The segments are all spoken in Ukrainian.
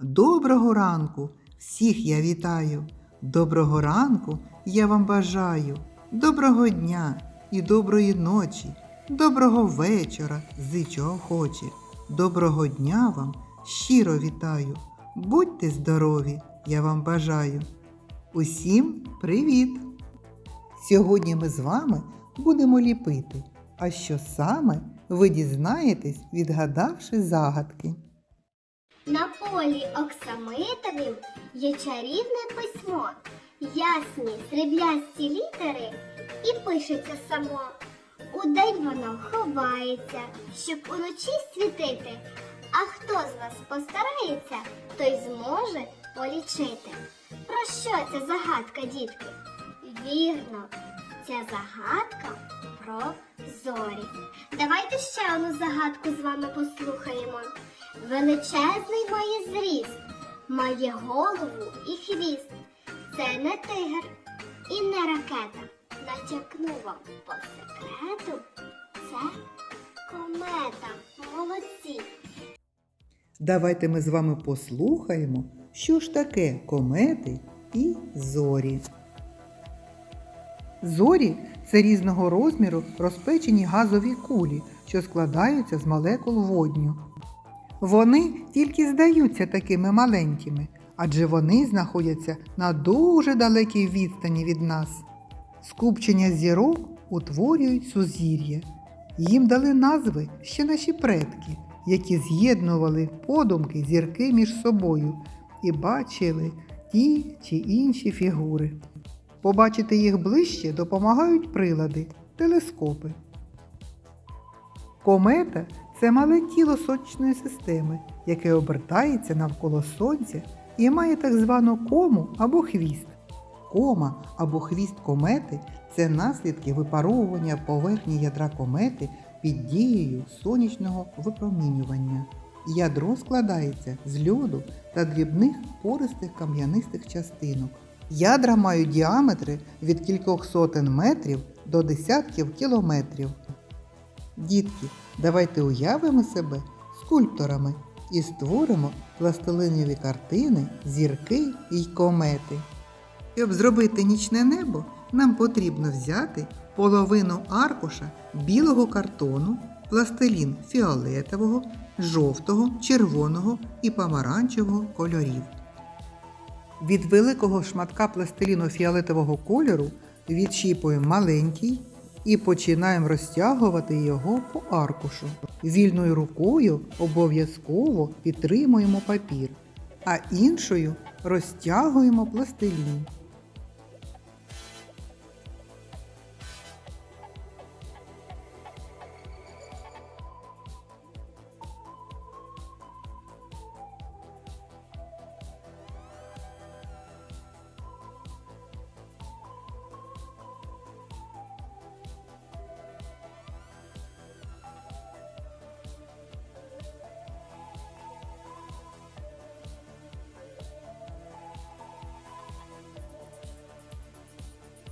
Доброго ранку! Всіх я вітаю! Доброго ранку я вам бажаю, доброго дня і доброї ночі, доброго вечора, зичу охоче. Доброго дня вам щиро вітаю. Будьте здорові, я вам бажаю. Усім привіт! Сьогодні ми з вами будемо ліпити. А що саме ви дізнаєтесь, відгадавши загадки. На полі оксамитовім є чарівне письмо, ясні сріблясті літери і пишеться само. Удень воно ховається, щоб уночі світити. А хто з вас постарається, той зможе полічити. Про що ця загадка, дітки? Вірно, ця загадка про зорі. Давайте ще одну загадку з вами послухаємо. Величезний має зріст, має голову і хвіст. Це не тигр і не ракета. Натякну вам по секрету. Це комета. Молодці. Давайте ми з вами послухаємо, що ж таке комети і зорі. Зорі це різного розміру розпечені газові кулі, що складаються з молекул водню. Вони тільки здаються такими маленькими, адже вони знаходяться на дуже далекій відстані від нас. Скупчення зірок утворюють сузір'я. Їм дали назви ще наші предки, які з'єднували подумки зірки між собою і бачили ті чи інші фігури. Побачити їх ближче допомагають прилади, телескопи. Комета це мале тіло сонячної системи, яке обертається навколо Сонця і має так звану кому або хвіст. Кома або хвіст комети це наслідки випаровування поверхні ядра комети під дією сонячного випромінювання. Ядро складається з льоду та дрібних пористих кам'янистих частинок. Ядра мають діаметри від кількох сотень метрів до десятків кілометрів. Дітки, давайте уявимо себе скульпторами і створимо пластилинові картини, зірки й комети. Щоб зробити нічне небо, нам потрібно взяти половину аркуша білого картону, пластилін фіолетового, жовтого, червоного і помаранчевого кольорів. Від великого шматка пластиліну фіолетового кольору відчіпуємо маленький і починаємо розтягувати його по аркушу. Вільною рукою обов'язково підтримуємо папір, а іншою розтягуємо пластилін.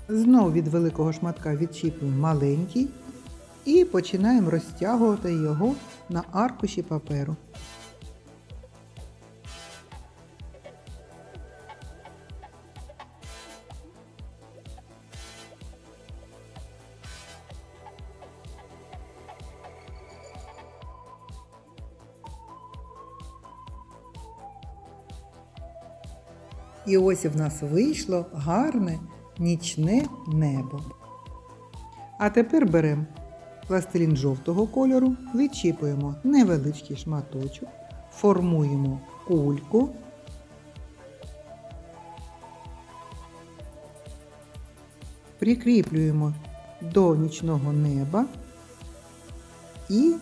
Знов від великого шматка відчіпуємо маленький і починаємо розтягувати його на аркуші паперу. І ось в нас вийшло гарне нічне небо. А тепер беремо пластилін жовтого кольору, відчіпуємо невеличкий шматочок, формуємо кульку. Прикріплюємо до нічного неба і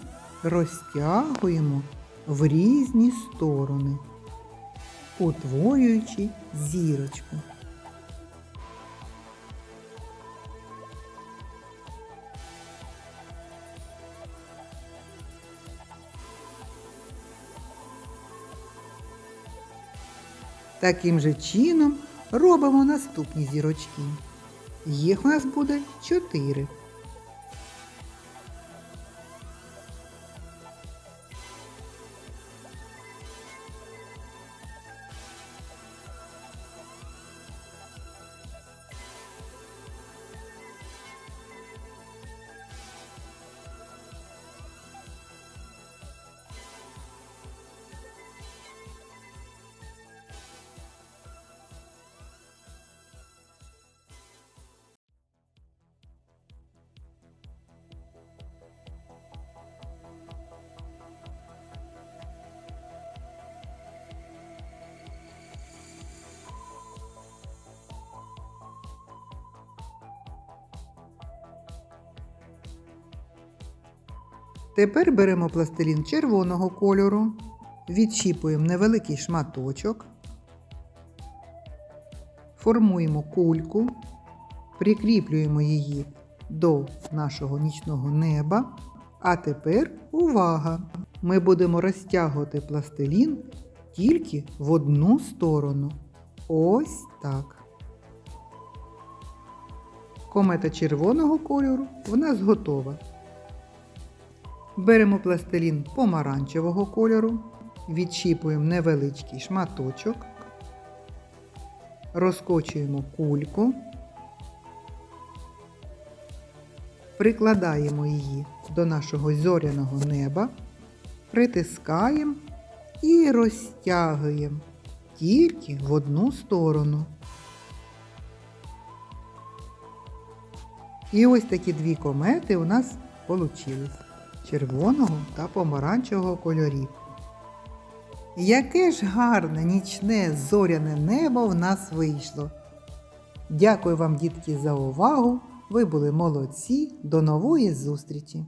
розтягуємо в різні сторони, утворюючи зірочку. Таким же чином робимо наступні зірочки. Їх у нас буде чотири. Тепер беремо пластилін червоного кольору, відщіпуємо невеликий шматочок, формуємо кульку, прикріплюємо її до нашого нічного неба. А тепер увага! Ми будемо розтягувати пластилін тільки в одну сторону. Ось так. Комета червоного кольору в нас готова. Беремо пластилін помаранчевого кольору, відщіпуємо невеличкий шматочок, розкочуємо кульку, прикладаємо її до нашого зоряного неба, притискаємо і розтягуємо тільки в одну сторону. І ось такі дві комети у нас вийшли червоного та помаранчевого кольорів. Яке ж гарне нічне зоряне небо в нас вийшло. Дякую вам, дітки, за увагу. Ви були молодці. До нової зустрічі!